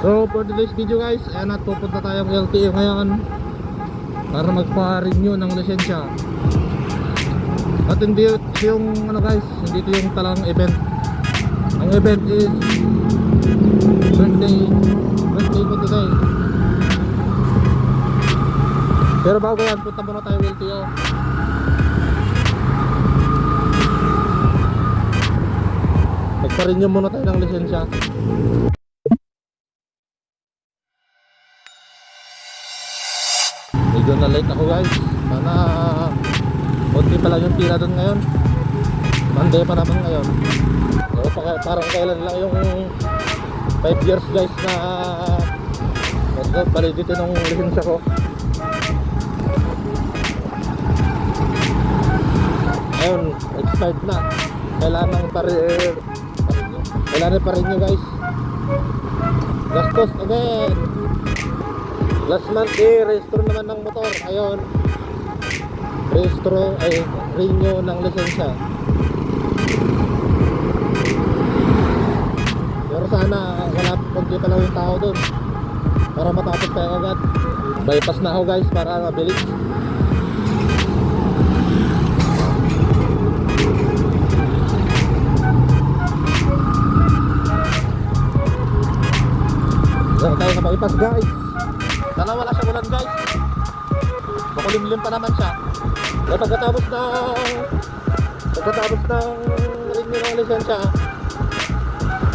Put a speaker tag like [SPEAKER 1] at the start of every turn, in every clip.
[SPEAKER 1] So for today's video guys, ayan at pupunta tayong LTO ngayon para magpa-renew ng lisensya. At hindi yung ano guys, hindi ito yung talang event. Ang event is birthday, birthday ko today. Pero bago yan, punta muna tayo LTO. Magpa-renew muna tayo ng lisensya. Late ako guys. Sana konti pa lang yung tira doon ngayon. Monday pa naman ngayon. So, pa- parang kailan lang yung 5 years guys na uh, validity ng lisensya ko. Ayun, expired na. Kailangan pa rin kailangan pa rin nyo guys. Gastos again. Last month eh, rehistro naman ng motor. Ayun. Rehistro, ay, renew ng lisensya. Pero sana wala konti pa lang yung tao doon. Para matapos tayo agad. Bypass na ako guys para mabilis. Wala tayo na bypass guys. Sana wala siya ulan guys. Makulimlim pa naman siya. Eh pagkatapos ng pagkatapos ng renew ng lisensya,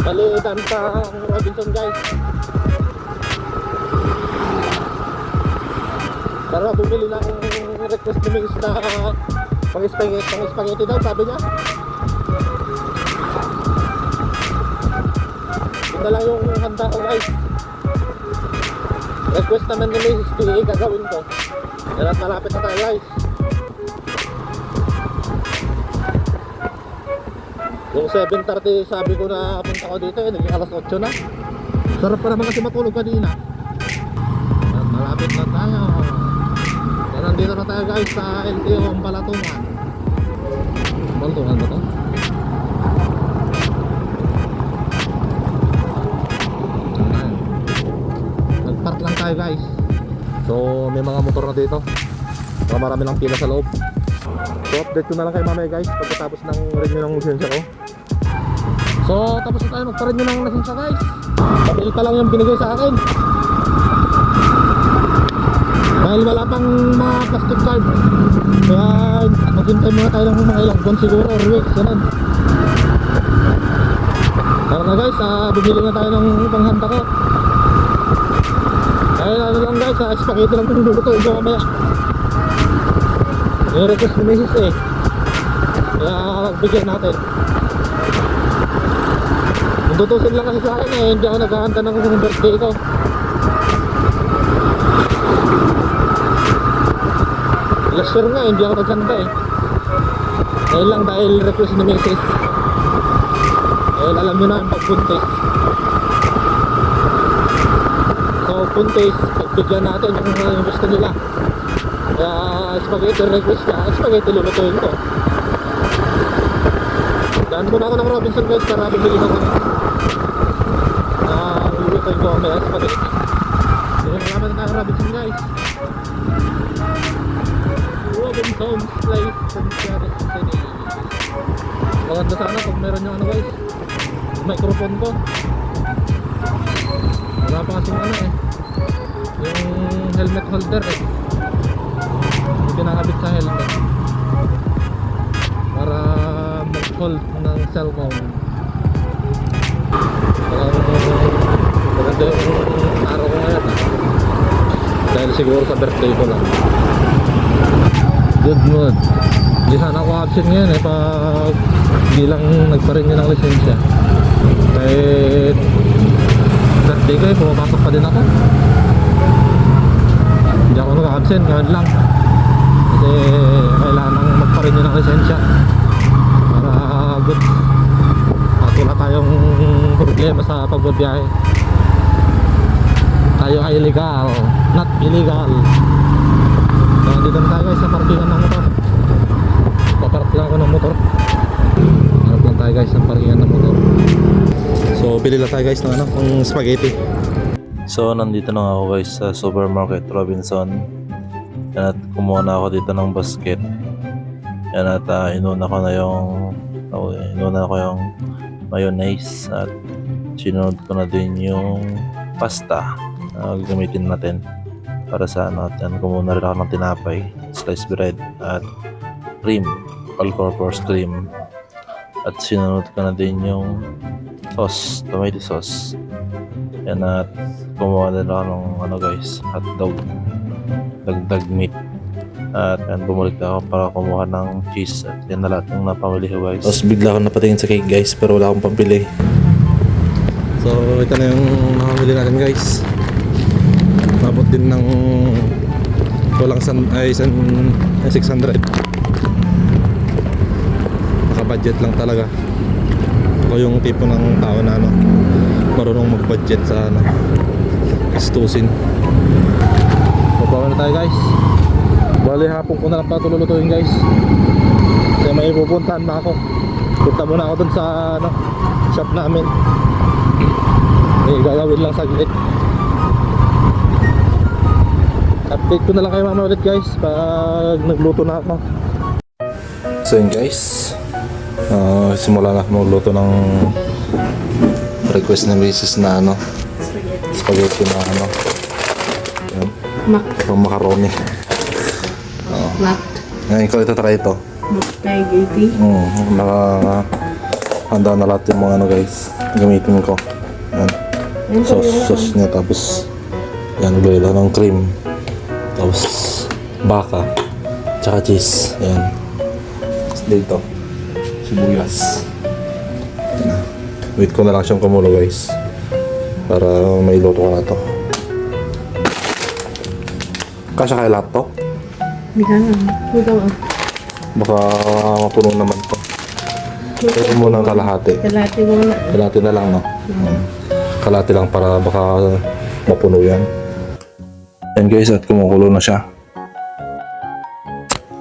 [SPEAKER 1] palitan pa ang Robinson guys. Pero bumili ng request ni Mings na pang spaghetti, pang spaghetti daw sabi niya. Na lang yung handa ko guys. Request naman ni Mrs. PA gagawin ko. Kaya malapit na tayo guys. Yung 7.30 sabi ko na punta ko dito eh, naging alas 8 na. Sarap pa naman kasi matulog kanina. At malapit na tayo. Kaya nandito na tayo guys sa LTO ang Balatungan. Balatungan ba to? May mga motor na dito. Saka marami lang pila sa loob. So update ko na lang kay mamaya guys pagkatapos ng renew ng lisensya ko. So tapos na tayo magpa-renew ng lisensya guys. Papel pa lang yung binigay sa akin. Dahil wala pang mga plastic card. Kaya maghintay muna tayo ng mga ilang buwan siguro or weeks. Ganun. Tara na guys, ah, bumili na tayo ng panghanda ko. Ayun ano lang guys, ah, spaghetti lang yung lulutuin ko mamaya. Yung request ni Mrs. eh. Kaya bigyan natin. Tutusin lang kasi sa akin eh, hindi ako naghahanda ng birthday ko. Last year nga, hindi ako naghanda eh. Dahil lang dahil request ni Mrs. Dahil alam nyo na ang pagbuntis. So, puntis, pagbigyan natin yung, yung gusto nila. Kaya spaghetti request ka, spaghetti lulutuin ko. Daan muna ako ng Robinson guys para ng ano. Ah, lulutuin ko mamaya spaghetti. Sige, salamat na tayo Robinson guys. Robinson's Place, Santiago City. Maganda sana pag meron yung ano guys, microphone ko. Wala pa kasing ano eh, yung helmet holder eh. Pinakabit sa helmet. Para mag-hold ng cellphone. Parang maganda yung araw ko ngayon ah. Dahil siguro sa birthday ko lang. Good mood. Hindi sana ako absent ngayon eh pag hindi lang nagpa-renew ng lisensya. Kahit birthday ko eh, pumapasok pa din ako. Hindi ako nag-absent ngayon lang. Kasi kailangan magpa-renew ng lisensya. Para good. At wala tayong problema sa pagbabiyahe. Tayo ay legal, not illegal. So, dito na tayo guys sa parkingan ng motor. Papark lang ako ng motor. Harap lang tayo guys sa parkingan ng motor. So, bili lang tayo guys ng ano, ng spaghetti.
[SPEAKER 2] So, nandito na ako guys sa Supermarket Robinson. Yan at kumuha na ako dito ng basket. Yan at ah, inuna ko na yung oh, inuna ko yung mayonnaise at sinunod ko na din yung pasta na gagamitin natin para sa ano at yan kumuha rin ako ng tinapay, sliced bread at cream, all-purpose cream at sinunod ko na din yung sauce, tomato sauce yan at din ako ng ano guys, hotdog. Dagdag meat. At yan, bumalik ako para kumuha ng cheese at yan na lahat ng napamili ko guys. Tapos bigla ako napatingin sa cake guys pero wala akong pambili.
[SPEAKER 1] So, ito na yung nakabili natin guys. Mabot din ng walang san, ay, san, ay 600. Naka-budget lang talaga. Ako yung tipo ng tao na ano, marunong mag-budget sa ano, gastusin. Papawa na tayo guys. Bali hapon ko na lang patululutuin guys. Kasi may pupuntahan na ako. Punta muna ako dun sa ano, shop namin. Eh, gagawin lang saglit. Update ko na lang kayo mamaya ulit guys pag nagluto na ako.
[SPEAKER 2] So yun guys, uh, simula na magluto ng request ng misis na ano, spaghetti na ano, yan,
[SPEAKER 3] Mac,
[SPEAKER 2] yung macaroni.
[SPEAKER 3] mac,
[SPEAKER 2] Ngayon ko ito try ito.
[SPEAKER 3] spaghetti.
[SPEAKER 2] Mm, naka handa na lahat yung mga ano guys, gamitin ko. Yan. Sauce, sauce niya tapos yan, lang ng cream. Tapos baka, tsaka cheese. Yan. Tapos dito, sibuyas. Wait ko na lang siyang kumulo guys. Para may luto ko na to. Kasya kaya lahat to?
[SPEAKER 3] Hindi ka nga.
[SPEAKER 2] Baka mapuno naman to. Pero muna ng kalahati.
[SPEAKER 3] Kalati mo na.
[SPEAKER 2] Kalahati na lang, no? Mm. Kalahati lang para baka mapuno yan. Yan guys, at kumukulo na siya.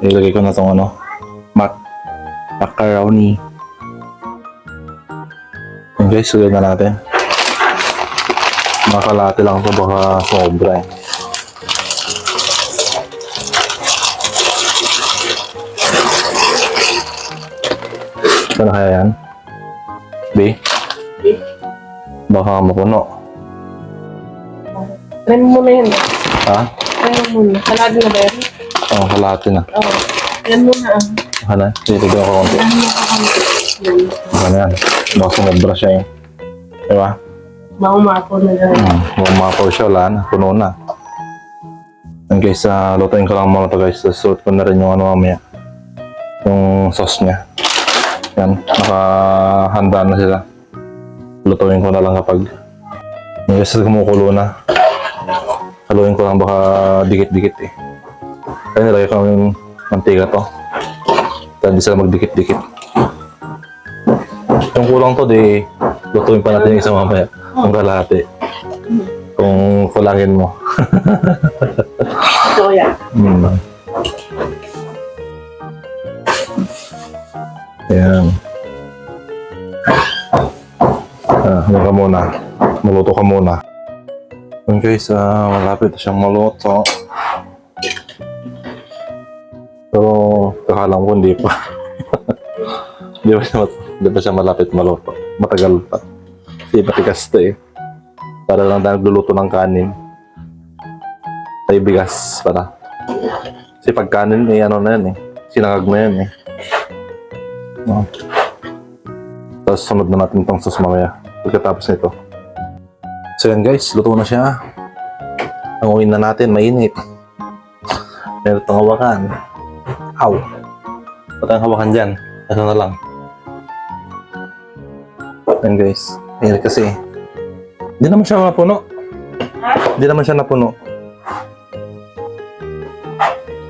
[SPEAKER 2] Ilagay ko na tong ano, mac macaroni. Guys, sulit na natin. Makalahati lang to baka sobra eh. Saan kaya yan? B? Baka mapuno.
[SPEAKER 3] Try mo muna yan.
[SPEAKER 2] Ha?
[SPEAKER 3] Try mo muna. Kalati na ba yan?
[SPEAKER 2] Oo, oh, kalahati na.
[SPEAKER 3] Oo. Yan muna ah.
[SPEAKER 2] Na. Dito ko konti.
[SPEAKER 3] Yan mo ka kami.
[SPEAKER 2] Na yan. Baka sumobra siya eh. Diba?
[SPEAKER 3] Maumako na lang.
[SPEAKER 2] Hmm. Bumapaw siya, wala na. Puno na. And guys, uh, lutuin ko lang muna to guys. Tapos suot ko na rin yung ano mamaya. Yung sauce niya. Yan. Nakahanda na sila. Lutuin ko na lang kapag yung guys, kumukulo na. Haluin ko lang baka dikit-dikit eh. Kaya nilagay ko yung mantika to. Kaya hindi sila magdikit-dikit. Yung kulang to, di lutuin pa natin yung isa mamaya. Kung kalahati. Kung kulangin mo.
[SPEAKER 3] Soya.
[SPEAKER 2] Hmm. Ayan. Ah, ano ka muna. Maluto ka muna. Yun guys, ah, malapit na siyang maluto. Pero, kakalang ko hindi pa. Hindi pa siya, mat- hindi pa siya malapit maluto. Matagal pa. Kasi matigas to eh. Para lang tayo nagluluto ng kanin. Ay bigas para. Kasi pag kanin, eh, ano na yan eh. Sinangag na yan eh. No. Tapos sunod na natin itong sauce mamaya. Pagkatapos nito. So yan guys, luto na siya. Hanguin na natin, mainit. Meron itong hawakan. Aw. Ba't ang hawakan dyan? Ano na lang. Yan guys. Ayan kasi. Hindi naman siya napuno. Hindi naman siya napuno.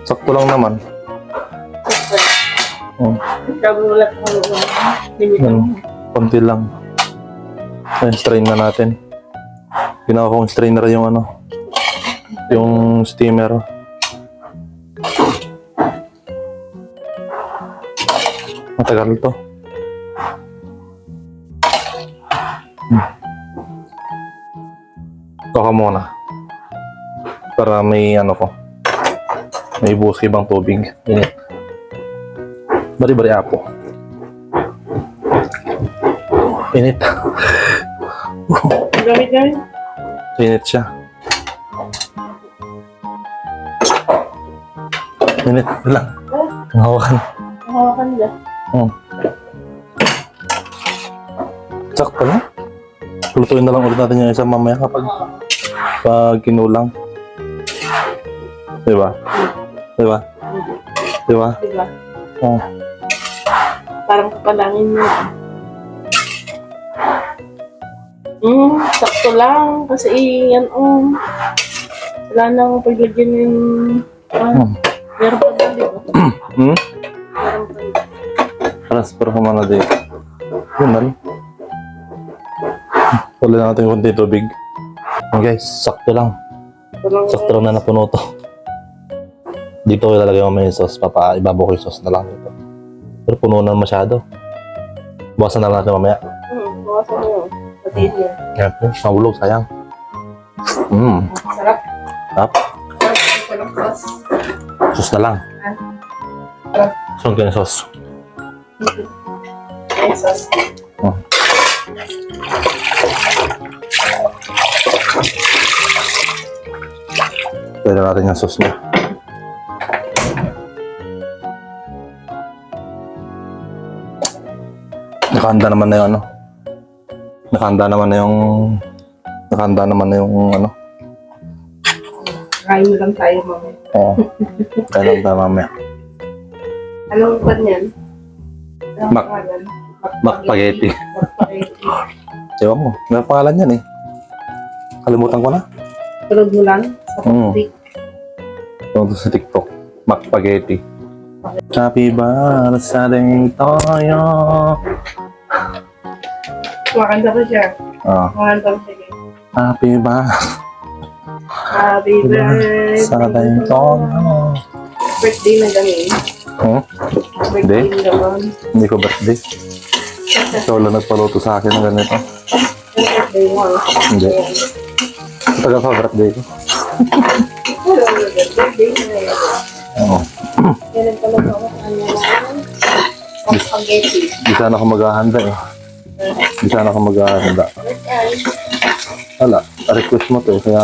[SPEAKER 2] Sakto lang naman. Oh, yan. Konti lang. Ayan, strain na natin. Ginawa kong strainer yung ano. Yung steamer. Matagal to. Baka muna. Para may ano ko. May buhos ibang tubig. Init. Bari-bari apo. Init.
[SPEAKER 3] Gamit namin.
[SPEAKER 2] Init siya. Init lang. Ang hawakan.
[SPEAKER 3] Hawakan nila.
[SPEAKER 2] Hmm. Sakto na. Lutuin na lang ulit natin yung isa mamaya kapag pag kinulang. Diba? Diba? Diba?
[SPEAKER 3] Diba?
[SPEAKER 2] Oh.
[SPEAKER 3] Parang kapalangin mo. Hmm, sakto lang. Kasi yan, oh. Wala nang paglagyan yung... Ah,
[SPEAKER 2] Hmm.
[SPEAKER 3] meron pa ba, di ba?
[SPEAKER 2] Hmm?
[SPEAKER 3] Meron pa.
[SPEAKER 2] Transfer ko muna dito. Yun na. Wala na natin konti tubig. Yun guys, sakto lang.
[SPEAKER 3] Walang-
[SPEAKER 2] Sakto lang na napuno to. Dito ko ilalagay mo may sauce. Papa, ibabaw ko yung sauce na lang dito. Pero puno na masyado. Buwasan na lang natin mamaya.
[SPEAKER 3] Hmm, bawasan mo yun. Patiin niya.
[SPEAKER 2] Yan po, mahulog, sayang. Mmm,
[SPEAKER 3] Sarap.
[SPEAKER 2] tap.
[SPEAKER 3] Sarap. Sarap. Sarap.
[SPEAKER 2] Sauce na lang.
[SPEAKER 3] Sarap.
[SPEAKER 2] Saan ka yung sauce?
[SPEAKER 3] Ay, sauce.
[SPEAKER 2] Pwede natin yung sauce niya. Nakahanda naman na yung ano. Nakahanda naman na yung... Nakahanda naman na yung ano.
[SPEAKER 3] Kain mo lang tayo mamaya.
[SPEAKER 2] Oo. Kaya lang tayo mamaya.
[SPEAKER 3] Anong pan yan? Anong
[SPEAKER 2] Mac-
[SPEAKER 3] pangalan?
[SPEAKER 2] Macspaghetti. Ewan mo. May pangalan yan eh. Kalimutan ko na.
[SPEAKER 3] Tulog mo lang sa
[SPEAKER 2] Mm.
[SPEAKER 3] pagpik.
[SPEAKER 2] Tungkol sa TikTok. Macspaghetti. Happy birthday tayo.
[SPEAKER 3] Kumakanta pa siya.
[SPEAKER 2] Ah,
[SPEAKER 3] Kumakanta pa siya.
[SPEAKER 2] happy
[SPEAKER 3] Happy
[SPEAKER 2] birthday
[SPEAKER 3] birthday.
[SPEAKER 2] tayo.
[SPEAKER 3] Birthday na kami.
[SPEAKER 2] Hmm?
[SPEAKER 3] Birthday na naman.
[SPEAKER 2] Hindi ko birthday. Ikaw lang nagpaluto sa akin ng ganito. Hindi. Tagal pa birthday ko. Oo. Di sana ako maghahanda eh. Di sana ako maghahanda. Wala. Request mo to eh. Kaya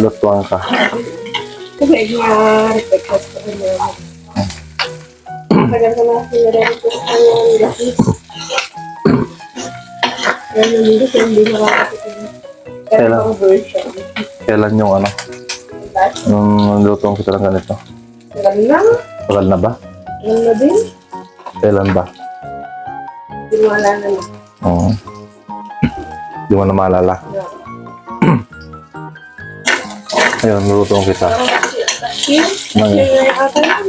[SPEAKER 2] lutuan ka.
[SPEAKER 3] kasi na-request ko rin yun. Tagal ko na sinare-request ko yung lapis. Kaya nandito ko hindi nakakatikin. Kaya
[SPEAKER 2] Kailan?
[SPEAKER 3] ang version.
[SPEAKER 2] Kailan yung ano? Yung lutuan kita ng ganito?
[SPEAKER 3] tagal na.
[SPEAKER 2] Tagal na ba?
[SPEAKER 3] Alam na din.
[SPEAKER 2] Kailan ba?
[SPEAKER 3] Hindi mo na.
[SPEAKER 2] Oo. Di mo na maalala. Ayun, lutuan kita.
[SPEAKER 3] Yun,
[SPEAKER 2] Nang-
[SPEAKER 3] yun yung ata yun.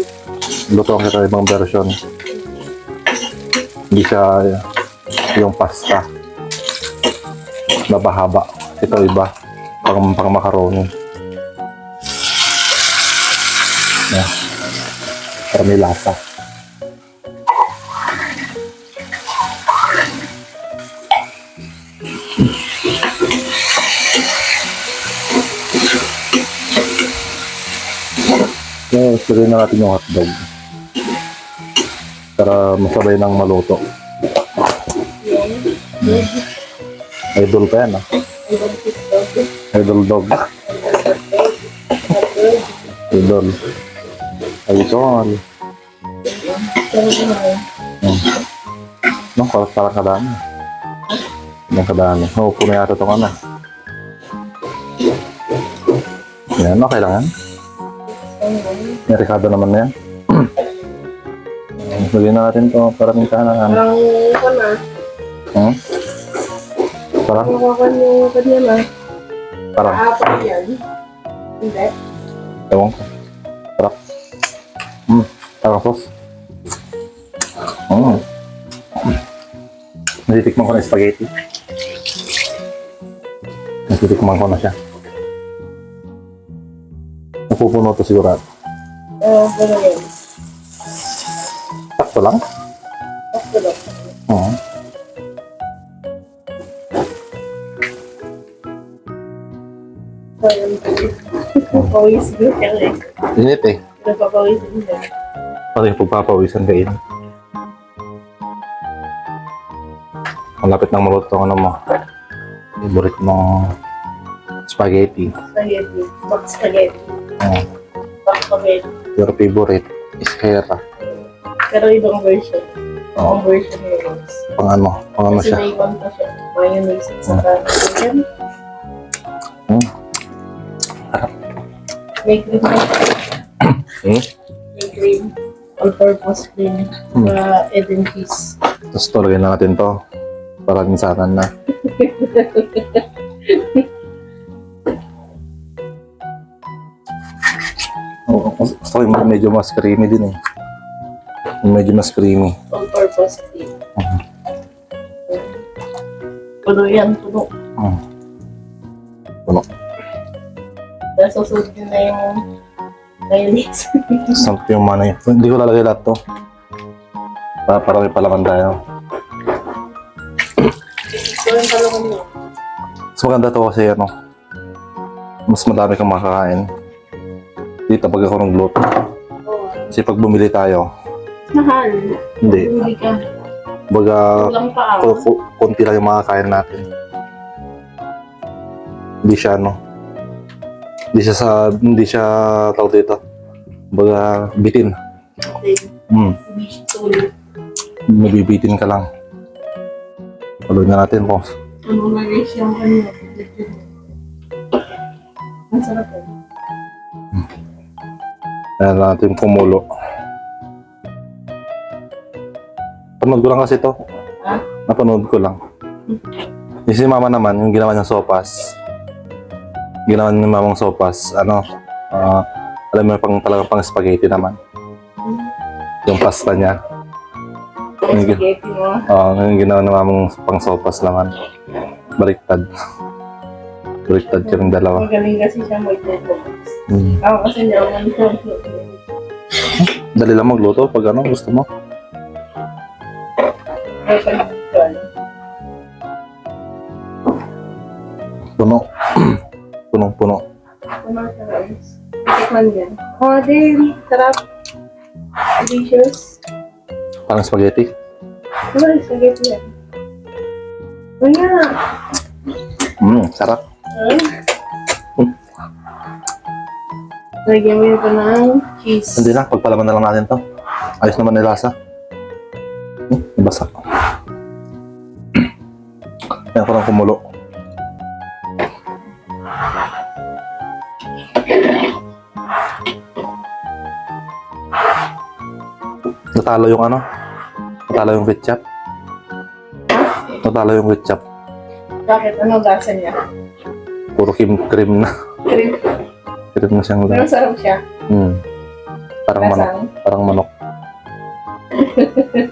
[SPEAKER 2] Lutuan kita ibang version. Hindi siya yung pasta. Nabahaba. Ito iba. Pang, pang macaroni. Yeah. Para may lasa. So, lagay na natin yung hotdog. Para masabay ng maluto.
[SPEAKER 3] Yun.
[SPEAKER 2] Idol pa yan ah. Idol dog. Idol. Idol.
[SPEAKER 3] Ano,
[SPEAKER 2] No, parang parang kadami. Yung kadami. Oo, puno yata itong ano. Yan, okay lang rekado naman na yan. Lagyan na natin to para minsan na ano.
[SPEAKER 3] Parang ko na.
[SPEAKER 2] Hmm? Parang,
[SPEAKER 3] Mawakan yung kanya na.
[SPEAKER 2] parang,
[SPEAKER 3] Apat yan. Hindi.
[SPEAKER 2] ewan ko. Parang, hmm, parang sauce. Hmm. Natitikman ko na spaghetti. Natitikman ko na siya. Napupuno to sigurado.
[SPEAKER 3] Oo, gano'n yun.
[SPEAKER 2] Sakto lang.
[SPEAKER 3] Sakto lang.
[SPEAKER 2] Oo.
[SPEAKER 3] Yun. Pawis ko siya eh.
[SPEAKER 2] Init eh.
[SPEAKER 3] Nagpapawis din siya.
[SPEAKER 2] Pati yung pagpapawisan kain. Malapit nang maluto ang ano mo. Favorite mong spaghetti.
[SPEAKER 3] Spaghetti. Box spaghetti.
[SPEAKER 2] Oh,
[SPEAKER 3] Box spaghetti.
[SPEAKER 2] your favorite is hera.
[SPEAKER 3] Pero ibang version.
[SPEAKER 2] Oo.
[SPEAKER 3] Version.
[SPEAKER 2] Pang ano, pang ano
[SPEAKER 3] Kasi
[SPEAKER 2] siya.
[SPEAKER 3] may ibang pa siya. Mayonnaise at saka chicken.
[SPEAKER 2] Hmm.
[SPEAKER 3] May cream na.
[SPEAKER 2] Hmm?
[SPEAKER 3] May cream. All-purpose cream.
[SPEAKER 2] Hmm.
[SPEAKER 3] Saka egg and cheese.
[SPEAKER 2] Tapos tulagay na natin to. Para minsanan na. Oo, gusto ko yung medyo mas creamy din eh. Yung medyo mas creamy.
[SPEAKER 3] All-purpose cream.
[SPEAKER 2] Mhm.
[SPEAKER 3] Puno yan, puno.
[SPEAKER 2] Mm. Puno.
[SPEAKER 3] Tapos susunod yun na yung mayonnaise.
[SPEAKER 2] Samp yung mana yun. Hindi ko lalagay lahat to. Para, para may palaman tayo.
[SPEAKER 3] so, yung talagang yun.
[SPEAKER 2] Mas maganda to kasi ano, mas madami kang makakain. Dito pag ako ng luto.
[SPEAKER 3] Oo.
[SPEAKER 2] Kasi pag bumili tayo,
[SPEAKER 3] Mahal.
[SPEAKER 2] hindi.
[SPEAKER 3] Hindi ka.
[SPEAKER 2] Baga, konti lang yung makakain natin. Hindi siya ano, hindi siya sa, hindi siya tawag dito. Baga, bitin. Hmm,
[SPEAKER 3] Beach tulip.
[SPEAKER 2] mabibitin ka lang. Tuloy na natin po.
[SPEAKER 3] Ano na guys yung ano. Ang sarap eh.
[SPEAKER 2] Kaya natin kumulo. Panood ko lang kasi to.
[SPEAKER 3] Ha?
[SPEAKER 2] Napanood ko lang. Yung si mama naman, yung ginawa niyang sopas. Ginawa ni mamang sopas, ano, ah, alam mo pang talagang pang spaghetti naman. Yung pasta niya.
[SPEAKER 3] Yung spaghetti mo.
[SPEAKER 2] Oo, yung ginawa ni mamang pang sopas naman. Baliktad. Baliktad kami dalawa.
[SPEAKER 3] Magaling kasi siya magluto.
[SPEAKER 2] Hmm.
[SPEAKER 3] Ako kasi hindi ako magluto.
[SPEAKER 2] Dali lang magluto pag ano, gusto mo. Puno. Punong-puno.
[SPEAKER 3] Ano siya guys? Tikman yan. Oh, din. Sarap. Delicious.
[SPEAKER 2] Parang spaghetti.
[SPEAKER 3] Ano spaghetti yan? Ano nga?
[SPEAKER 2] Mm, sarap.
[SPEAKER 3] Ay. Lagyan mo ng cheese.
[SPEAKER 2] Hindi na, pagpalaman na lang natin to. Ayos naman lasa. Hmm, nabasa. Ko lang kumulo. Natalo yung ano? Natalo yung ketchup. Natalo yung ketchup.
[SPEAKER 3] Bakit? Ano lasa niya?
[SPEAKER 2] Puro cream, cream na.
[SPEAKER 3] Cream.
[SPEAKER 2] Cream na siyang
[SPEAKER 3] Pero
[SPEAKER 2] lasa.
[SPEAKER 3] sarap siya.
[SPEAKER 2] Hmm. Parang manok.
[SPEAKER 3] Lasang.
[SPEAKER 2] Parang manok.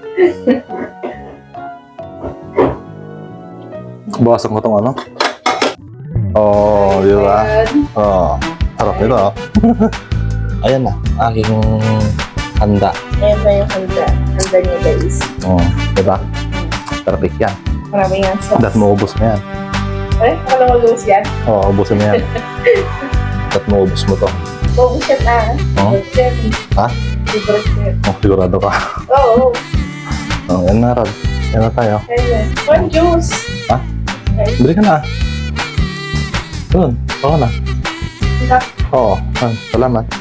[SPEAKER 2] Bawasan ko tong ano. Oh, di ba? Oh, harap nito. oh. Ayan na, aking handa.
[SPEAKER 3] Ayan na yung handa. Handa niya guys.
[SPEAKER 2] Oh, di ba? Perfect yan.
[SPEAKER 3] Marami nga sauce.
[SPEAKER 2] Dat maubos mo yan.
[SPEAKER 3] Ay, akala ko lose yan.
[SPEAKER 2] Oo, oh, ubusin mo yan. Dat maubos mo to.
[SPEAKER 3] Oo, shit na.
[SPEAKER 2] Oh?
[SPEAKER 3] Shit.
[SPEAKER 2] Ha?
[SPEAKER 3] Libre shit.
[SPEAKER 2] Oh, sigurado ka.
[SPEAKER 3] Oo.
[SPEAKER 2] Oh, yan na, Rod. Yan na tayo.
[SPEAKER 3] Ayan. One juice.
[SPEAKER 2] Bili ka na. Doon, ako na. Oo, ah, salamat.